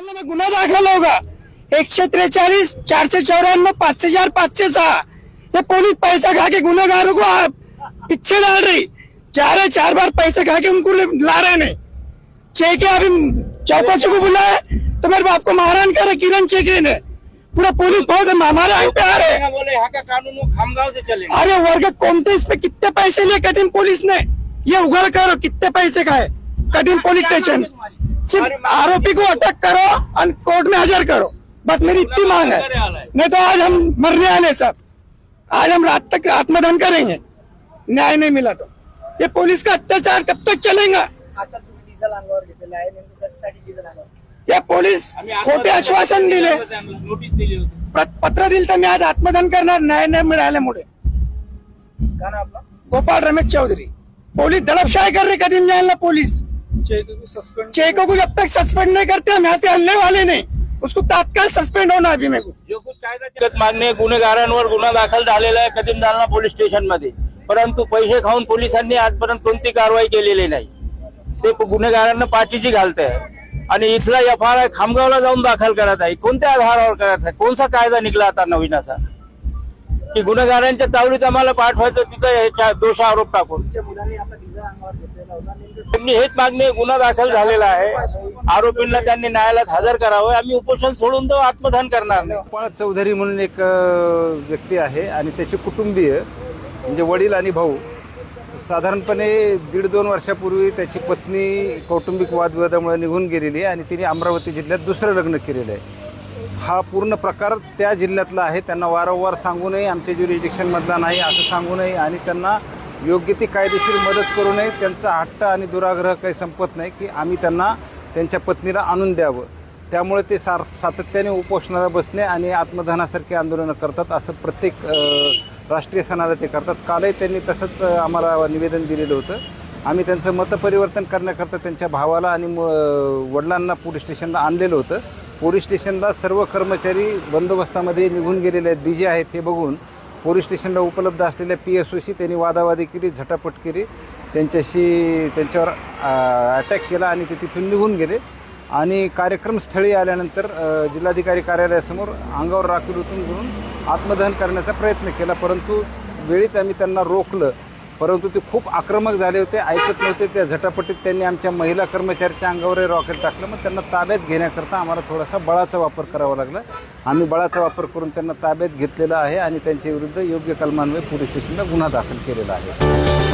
जालना में गुना दाखल होगा. एकशे त्रेचाळीस चारशे चौऱ्याण्णव पाचशे चार पाचशे सहा. ये पुलिस पैसा खा के गुनागारों को पीछे डाल रही. चार है चार बार पैसे खा के उनको ले- रहे नहीं चेके अभी चौकसी को बुलाया तो मेरे बाप को मारहान करे किरण चेके ने. पूरा पुलिस बहुत है, हमारे यहाँ पे आ रहे हैं. बोले यहाँ का कानून वो खामगांव से चलेगा। अरे वर्ग कोणते इस पे कितने पैसे लिए कदीम पुलिस ने? ये उगल करो कितने पैसे खाए? कदीम पुलिस स्टेशन। सिर्फ आरोपी को अटक करो और कोर्ट में हाजिर करो। बस मेरी इतनी मांग है। नहीं तो आज हम मरने आने सब। आज हम रात तक आत्मदान करेंगे। न्याय नहीं मिला तो। ये पुलिस का अत्याचार कब तक चलेगा? ये पुलिस खोटे आश्वासन दिले। पत्र दिलं तर मी आज आत्मदान करणार न्याय मिळाल्यामुळे। ना आपला? गोपाल रमेश चौधरी। पुलिस दड़पशाही कर रही कदीम जाएगा पुलिस। चेको को जब तक सस्पेंड नहीं करते हम यहाँ से हलने वाले नहीं। उसको तत्काल सस्पेंड होना है अभी मेरे को। जो कुछ कायदा मागणे गुन्हेगारांवर गुन्हा दाखल झालेला आहे कदीम जालना पोलीस स्टेशनमध्ये परंतु पैसे खाऊन पोलिसांनी आजपर्यंत कोणती कारवाई केलेली नाही. ते गुन्हेगारांना पाठीची घालत आहे आणि इथला एफ आर आय खामगावला जाऊन दाखल करत आहे. कोणत्या आधारावर करत आहे? कोणता कायदा निघला आता नवीन असा? की गुन्हेगारांच्या तावडीत आम्हाला पाठवायचं तिथं दोष आरोप टाकून. त्यांनी हेच मागणी गुन्हा दाखल झालेला आहे. आरोपींना त्यांनी न्यायालयात हजर करावं. आम्ही उपोषण सोडून तो आत्मदान करणार नाही. गोपाळ चौधरी म्हणून एक व्यक्ती आहे आणि त्याचे कुटुंबीय म्हणजे वडील आणि भाऊ. साधारणपणे दीड दोन वर्षापूर्वी त्याची पत्नी कौटुंबिक वादविवादामुळे निघून गेलेली आहे आणि तिने अमरावती जिल्ह्यात दुसरं लग्न केलेलं आहे. हा पूर्ण प्रकार त्या जिल्ह्यातला आहे. त्यांना वारंवार सांगूनही आमच्या ज्युरिडिक्शनमधला नाही असं सांगूनही आणि त्यांना योग्य ती कायदेशीर मदत करू नये. त्यांचा हट्ट आणि दुराग्रह काही संपत नाही की आम्ही त्यांना त्यांच्या पत्नीला आणून द्यावं. त्यामुळे ते सार सातत्याने उपोषणाला बसणे आणि आत्मदहनासारखी आंदोलनं करतात असं प्रत्येक राष्ट्रीय सणाला ते करतात. कालही त्यांनी तसंच आम्हाला निवेदन दिलेलं होतं. आम्ही त्यांचं मतपरिवर्तन करण्याकरता त्यांच्या भावाला आणि म- वडिलांना पोलीस स्टेशनला आणलेलं होतं. पोलीस स्टेशनला सर्व कर्मचारी बंदोबस्तामध्ये निघून गेलेले आहेत. बिजी आहेत हे बघून पोलीस स्टेशनला उपलब्ध असलेल्या पी एस ओशी त्यांनी वादावादी केली झटापट केली. त्यांच्याशी त्यांच्यावर अटॅक केला आणि ते तिथून निघून गेले. आणि कार्यक्रम स्थळी आल्यानंतर जिल्हाधिकारी कार्यालयासमोर अंगावर राखी उतरून घेऊन आत्मदहन करण्याचा प्रयत्न केला. परंतु वेळीच आम्ही त्यांना रोखलं. परंतु ते खूप आक्रमक झाले होते ऐकत नव्हते. त्या झटापटीत त्यांनी आमच्या महिला कर्मचाऱ्याच्या अंगावर रॉकेट टाकलं. मग त्यांना ताब्यात घेण्याकरता आम्हाला थोडासा बळाचा वापर करावा लागला. आम्ही बळाचा वापर करून त्यांना ताब्यात घेतलेला आहे आणि त्यांच्या विरुद्ध योग्य कलमान्वये पोलीस स्टेशनला गुन्हा दाखल केलेला आहे.